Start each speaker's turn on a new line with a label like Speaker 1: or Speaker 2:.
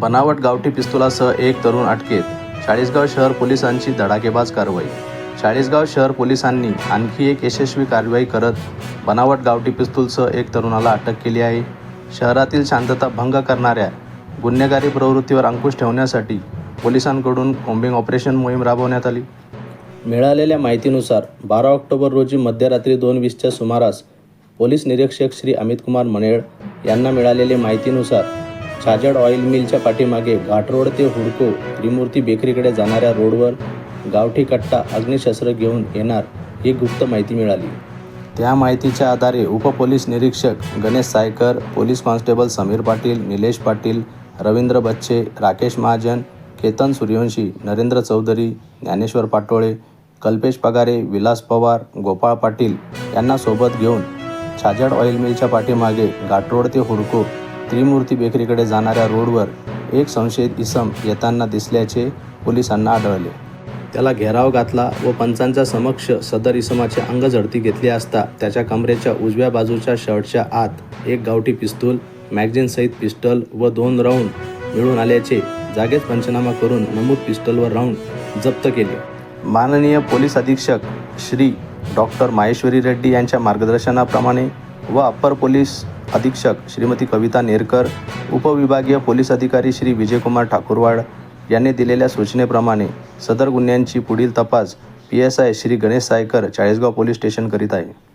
Speaker 1: बनावट गावठी पिस्तुलासह एक तरुण अटकेत. चाळीसगाव शहर पोलिसांची धडाकेबाज कारवाई. चाळीसगाव शहर पोलिसांनी आणखी एक यशस्वी कारवाई करत बनावट गावठी पिस्तूलसह एक तरुणाला अटक केली आहे. शहरातील शांतता भंग करणाऱ्या गुन्हेगारी प्रवृत्तीवर अंकुश ठेवण्यासाठी पोलिसांकडून कोम्बिंग ऑपरेशन मोहीम राबवण्यात आली. मिळालेल्या माहितीनुसार बारा ऑक्टोबर रोजी मध्यरात्री दोन वीसच्या सुमारास पोलीस निरीक्षक श्री अमित कुमार मनेळ यांना मिळालेल्या माहितीनुसार छाजड ऑइल मिलच्या पाठीमागे घाटरोड ते हुडको त्रिमूर्ती बेकरीकडे जाणाऱ्या रोडवर गावठी कट्टा अग्निशस्त्र घेऊन येणार ही गुप्त माहिती मिळाली. त्या माहितीच्या आधारे उपपोलीस निरीक्षक गणेश सायकर पोलीस कॉन्स्टेबल समीर पाटील निलेश पाटील रवींद्र बच्चे राकेश महाजन केतन सूर्यवंशी नरेंद्र चौधरी ज्ञानेश्वर पाटोळे कल्पेश पगारे विलास पवार गोपाळ पाटील यांना सोबत घेऊन छाजड ऑइल मिलच्या पाठीमागे घाटरोड ते हुडको त्रिमूर्ती बेकरीकडे जाणाऱ्या रोडवर एक संशयित इसम येताना दिसल्याचे पोलिसांना आढळले. त्याला घेराव घातला व पंचांच्या समक्ष सदर इसमाची अंगझडती घेतली असता त्याच्या कमरेच्या उजव्या बाजूच्या शर्टच्या आत एक गावठी पिस्तूल मॅगझिनसहित पिस्टल व दोन राऊंड मिळून आल्याचे जागेच पंचनामा करून नमूद पिस्टलवर राऊंड जप्त केले. माननीय पोलीस अधीक्षक श्री डॉक्टर माहेश्वरी रेड्डी यांच्या मार्गदर्शनाप्रमाणे व अप्पर पोलीस अधीक्षक श्रीमती कविता नेरकर उपविभागीय पोलीस अधिकारी श्री विजयकुमार ठाकूरवाड यांनी दिलेल्या सूचनेप्रमाणे सदर गुन्ह्यांची पुढील तपास P S I Shri Ganesh Saykar Chalisgaon police station करीत आहे.